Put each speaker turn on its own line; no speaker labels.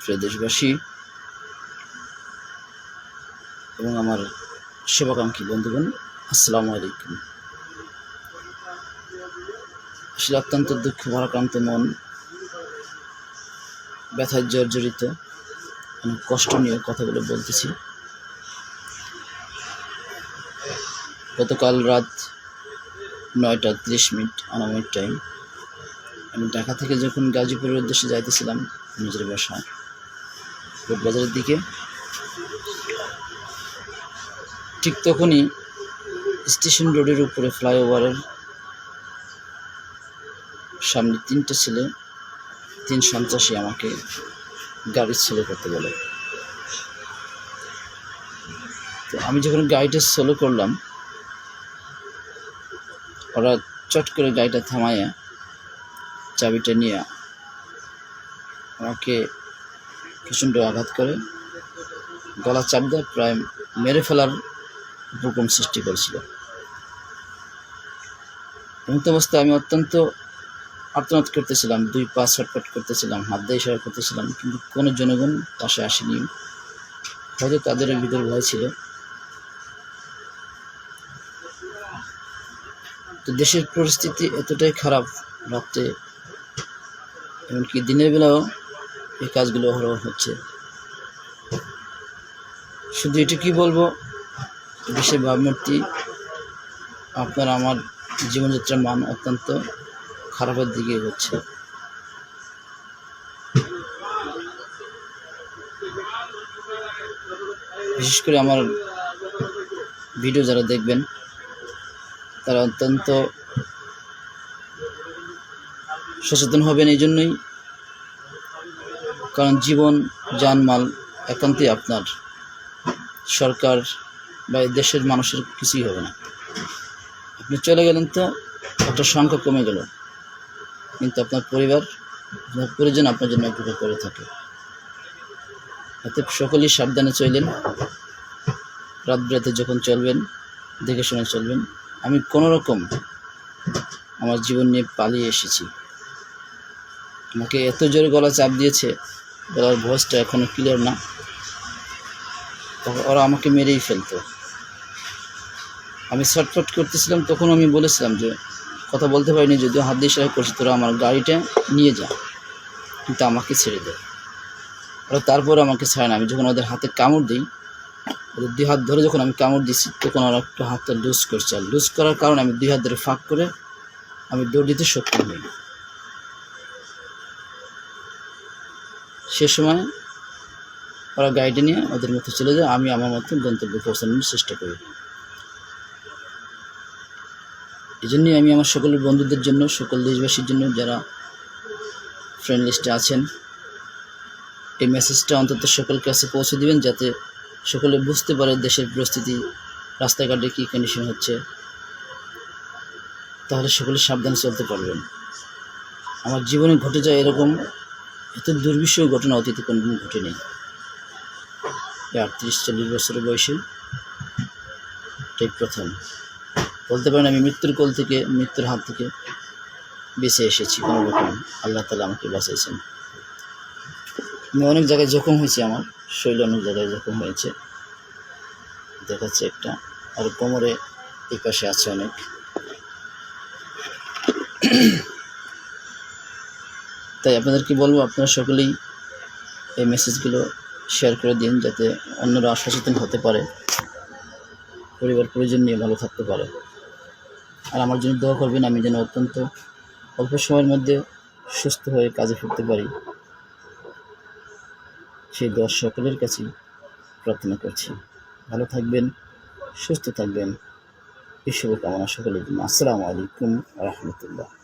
প্রিয় দেশবাসী এবং আমার শুভাকাঙ্ক্ষী বন্ধুগণ, আসসালামু আলাইকুম। আসলে অত্যন্ত দুঃখ, ভারাক্রান্ত মন, ব্যথায় জর্জরিত অনেক কষ্ট নিয়ে কথাগুলো বলতেছি। গতকাল রাত নয়টা তিরিশ মিনিট আনামিক টাইম আমি ঢাকা থেকে যখন গাজীপুরের উদ্দেশ্যে যাইতেছিলাম নিজের বাসায় বাজারের দিকে। ঠিক তখনই স্টেশন রোডের উপরে ফ্লাইওভারের সামনে তিনটে ছেলে, তিন সন্ত্রাসী আমাকে গাড়ি ছেলে করতে বলে। তো আমি যখন গাড়িটা স্লো করলাম, ওরা চট করে গাড়িটা থামাইয়া চাবিটা নিয়ে আমাকে প্রচণ্ড আঘাত করে। গলা চাপ দেয় প্রায় মেরে ফেলার উপক্রম সৃষ্টি করেছিল। এমন অবস্থায় আমি অত্যন্ত আর্তনাদ করতেছিলাম, দুই পা ছটফট করতেছিলাম, হাত দিয়ে ইশারা করতেছিলাম, কিন্তু কোনো জনগণ পাশে আসেনি। হয়তো তাদের ভিতর ভয় ছিল। তো দেশের পরিস্থিতি এতটাই খারাপ রাত্রে, এমনকি দিনের বেলাও এই কাজগুলো হচ্ছে। শুধু এটুকুই বলব? দেশের ভাবমূর্তি আপনার আমার জীবনযাত্রার মান অত্যন্ত খারাপের দিকে এগোচ্ছে। বিশেষ করে আমার ভিডিও যারা দেখবেন, তারা অত্যন্ত সচেতন হবেন এই জন্যই। কারণ জীবন, জানমাল একান্তই আপনার। সরকার বা দেশের মানুষের কিছুই হবে না। আপনি চলে গেলেন তো একটা সংখ্যা কমে গেল। কিন্তু আপনার পরিবার, আপনার পরিজন আপনার জন্য অপেক্ষা করে থাকে। অতএব সকলেই সাবধানে চললেন রাত বিরাতে যখন চলবেন, দেখে শুনে চলবেন, আমি কোনো রকম আমার জীবন নিয়ে পালিয়ে এসেছি। আমাকে এত জোরে গলা চাপ দিয়েছে গলার ভয়েসটা এখনও ক্লিয়ার না। ওরা আমাকে মেরেই ফেলতো। আমি ছটফট করতেছিলাম, তখন আমি বলেছিলাম যে, কথা বলতে পারিনি, যদিও হাত দিয়ে ইশারা করছি, তোরা আমার গাড়িটা নিয়ে যা, কিন্তু আমাকে ছেড়ে দেয় ওরা তারপর আমাকে ছাড়ে না। আমি যখন ওদের হাতে কামড় দিই, ওদের দুই হাত ধরে যখন আমি কামড় দিচ্ছি তখন ওরা একটু হাতটা লুজ করছে। আর লুজ করার কারণে আমি দুই হাত ধরে ফাঁক করে আমি দৌড় দিতে সক্ষম হই। সে সময় ওরা গাড়িটা নিয়ে ওদের মতো চলে যায়, আমি আমার মতো গন্তব্যে পৌঁছানোর চেষ্টা করি। এই জন্যই আমি আমার সকল বন্ধুদের জন্য, সকল দেশবাসীর জন্য যারা ফ্রেন্ড লিস্টে আছেন, এই মেসেজটা অন্তত সকলের কাছে পৌঁছে দিবেন, যাতে সকলে বুঝতে পারে দেশের পরিস্থিতি, রাস্তাঘাটে কী কন্ডিশন হচ্ছে। তাহলে সকলে সাবধানে চলতে পারবেন। আমার জীবনে ঘটে যায় এরকম এত দুর্বিষহ ঘটনা অতীতে কোনোদিন ঘটেনি। আটত্রিশ চল্লিশ বছরের বয়সে। এটাই প্রথম। বলতে পারেন আমি মৃত্যুর কোল থেকে, মৃত্যুর হাত থেকে বেঁচে এসেছি, কোনো রকম আল্লাহ তালা আমাকে বাঁচাইছেন। আমি অনেক জায়গায় জখম হয়েছি আমার শরীরে অনেক জায়গায় জখম হয়েছে। দেখাচ্ছে একটা, আর কোমরে এই পাশে আছে অনেক। তাই আপনাদেরকে বলব, আপনারা সকলেই এই মেসেজগুলো শেয়ার করে দিন যাতে অন্যরা সচেতন হতে পারে, পরিবার পরিজন নিয়ে ভালো থাকতে পারে। আর আমার জন্য দোয়া করবেন, আমি যেন অত্যন্ত অল্প সময়ের মধ্যে সুস্থ হয়ে কাজে ফিরতে পারি। সেই দোয়া সকলের কাছেই প্রার্থনা করছি। ভালো থাকবেন, সুস্থ থাকবেন। এই শুভকামনা সকলের জন্য। আসসালামু আলাইকুম রহমতুল্লাহ।